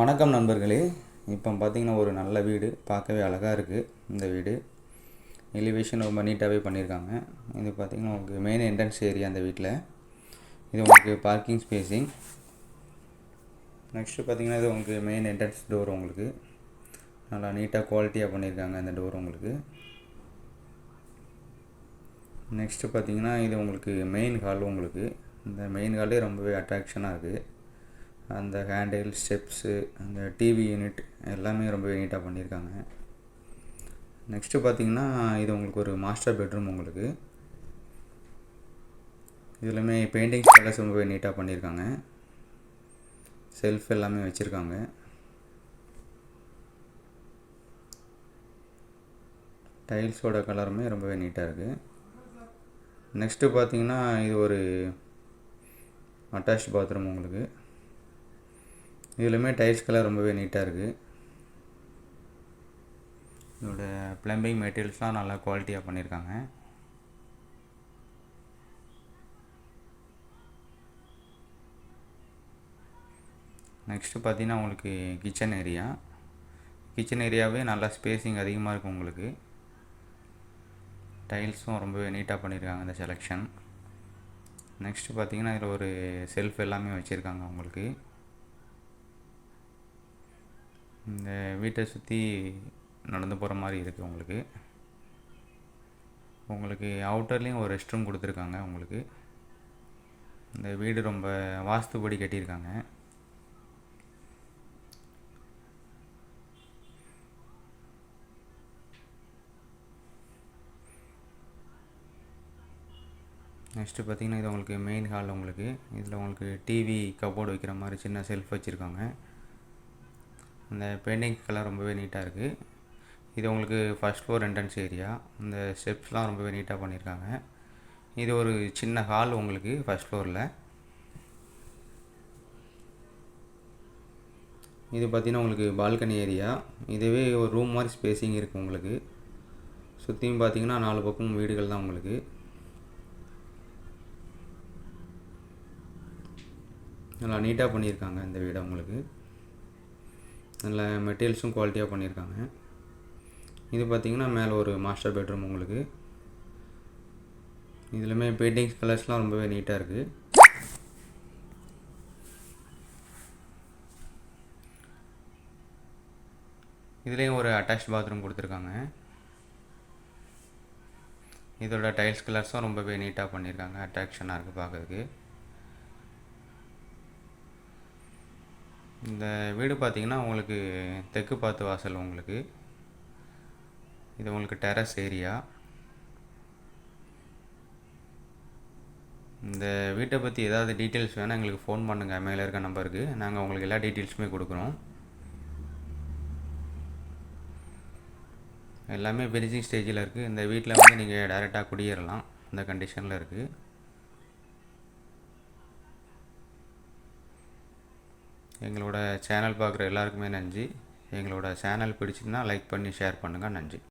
வணக்கம் நண்பர்களே. இப்போ பார்த்தீங்கன்னா ஒரு நல்ல வீடு. பார்க்கவே அழகாக இருக்குது இந்த வீடு. எலிவேஷன் ரொம்ப நீட்டாகவே பண்ணியிருக்காங்க இது பார்த்தீங்கன்னா உங்களுக்கு மெயின் என்ட்ரன்ஸ் ஏரியா அந்த வீட்டில் இது உங்களுக்கு பார்க்கிங் ஸ்பேஸிங் நெக்ஸ்ட்டு பார்த்தீங்கன்னா இது உங்களுக்கு மெயின் என்ட்ரன்ஸ் டோர் உங்களுக்கு. நல்லா நீட்டாக குவாலிட்டியாக பண்ணியிருக்காங்க அந்த டோர் உங்களுக்கு. நெக்ஸ்ட்டு பார்த்தீங்கன்னா இது உங்களுக்கு மெயின் ஹால் உங்களுக்கு. இந்த மெயின் ஹாலே ரொம்பவே அட்ராக்ஷனாக இருக்குது அந்த ஹேண்டில் ஸ்டெப்ஸு அந்த டிவி யூனிட் எல்லாமே ரொம்ப நீட்டாக பண்ணியிருக்காங்க. நெக்ஸ்ட்டு பார்த்தீங்கன்னா இது உங்களுக்கு ஒரு மாஸ்டர் பெட்ரூம் உங்களுக்கு. இதுலையுமே பெயிண்டிங் கலர்ஸ் ரொம்பவே நீட்டாக பண்ணியிருக்காங்க. செல்ஃப் எல்லாமே வச்சுருக்காங்க. டைல்ஸோட கலருமே ரொம்பவே நீட்டாக இருக்குது நெக்ஸ்ட்டு பார்த்தீங்கன்னா இது ஒரு அட்டாச் பாத்ரூம் உங்களுக்கு. இதுலையுமே டைல்ஸ் கலர் ரொம்பவே நீட்டாக இருக்குது இதோட ப்ளம்பிங் மெட்டீரியல்ஸ்லாம் நல்லா குவாலிட்டியாக பண்ணியிருக்காங்க நெக்ஸ்ட்டு பார்த்தீங்கன்னா உங்களுக்கு கிச்சன் ஏரியா கிச்சன் ஏரியாவே நல்லா ஸ்பேஸிங் அதிகமாக இருக்கும் உங்களுக்கு. டைல்ஸும் ரொம்பவே நீட்டாக பண்ணியிருக்காங்க இந்த செலெக்ஷன் நெக்ஸ்ட்டு பார்த்தீங்கன்னா இதில் ஒரு செல்ஃப் எல்லாமே வச்சுருக்காங்க உங்களுக்கு. இந்த வீட்டை சுற்றி நடந்து போகிற மாதிரி இருக்குது உங்களுக்கு. உங்களுக்கு அவுட்டர்லேயும் ஒரு ரெஸ்ட் ரூம் கொடுத்துருக்காங்க உங்களுக்கு. இந்த வீடு ரொம்ப வாஸ்துபடி கட்டியிருக்காங்க. நெக்ஸ்ட்டு பார்த்தீங்கன்னா இது உங்களுக்கு மெயின் ஹால் உங்களுக்கு. இதில் உங்களுக்கு டிவி கபோர்டு வைக்கிற மாதிரி சின்ன செல்ஃப் வச்சுருக்காங்க. அந்த பெயிண்டிங் கலர் ரொம்பவே நீட்டாக இருக்குது இது உங்களுக்கு ஃபஸ்ட் ஃப்ளோர் என்ட்ரன்ஸ் ஏரியா இந்த ஸ்டெப்ஸ்லாம் ரொம்பவே நீட்டாக பண்ணியிருக்காங்க இது ஒரு சின்ன ஹால் உங்களுக்கு ஃபஸ்ட் ஃப்ளோரில் இது பார்த்திங்கன்னா உங்களுக்கு பால்கனி ஏரியா இதுவே ஒரு ரூம் மாதிரி ஸ்பேஸிங் இருக்குது உங்களுக்கு. சுற்றியும் பார்த்தீங்கன்னா நாலு பக்கம் வீடுகள் தான் உங்களுக்கு. நல்லா நீட்டாக பண்ணியிருக்காங்க இந்த வீடை உங்களுக்கு. நல்ல மெட்டீரியல்ஸும் குவாலிட்டியாக பண்ணியிருக்காங்க. இது பார்த்திங்கன்னா மேலே ஒரு மாஸ்டர் பெட்ரூம் உங்களுக்கு. இதுலையுமே பெயிண்டிங்ஸ் கலர்ஸ்லாம் ரொம்பவே நீட்டாக இருக்குது இதுலேயும் ஒரு அட்டாச் பாத்ரூம் கொடுத்துருக்காங்க. இதோட டைல்ஸ் கலர்ஸும் ரொம்பவே நீட்டாக பண்ணியிருக்காங்க. அட்ராக்ஷனாக இருக்குது பார்க்குறதுக்கு. இந்த வீடு பார்த்திங்கன்னா உங்களுக்கு தெற்கு பார்த்து வாசல் உங்களுக்கு. இது உங்களுக்கு டெரஸ் ஏரியா இந்த வீட்டை பற்றி ஏதாவது டீட்டெயில்ஸ் வேணால் எங்களுக்கு ஃபோன் பண்ணுங்கள் மேலே இருக்க நம்பருக்கு நாங்கள் உங்களுக்கு எல்லா டீட்டெயில்ஸுமே கொடுக்குறோம். எல்லாமே பெனிசிங் ஸ்டேஜில் இருக்குது இந்த வீட்டில் வந்து நீங்கள் டைரெக்டாக குடியேறலாம். இந்த கண்டிஷனில் இருக்குது எங்களோட சேனல் பார்க்குற எல்லாருக்குமே நன்றி. எங்களோட சேனல் பிடிச்சிருந்தால் லைக் பண்ணி ஷேர் பண்ணுங்கள் நன்றி.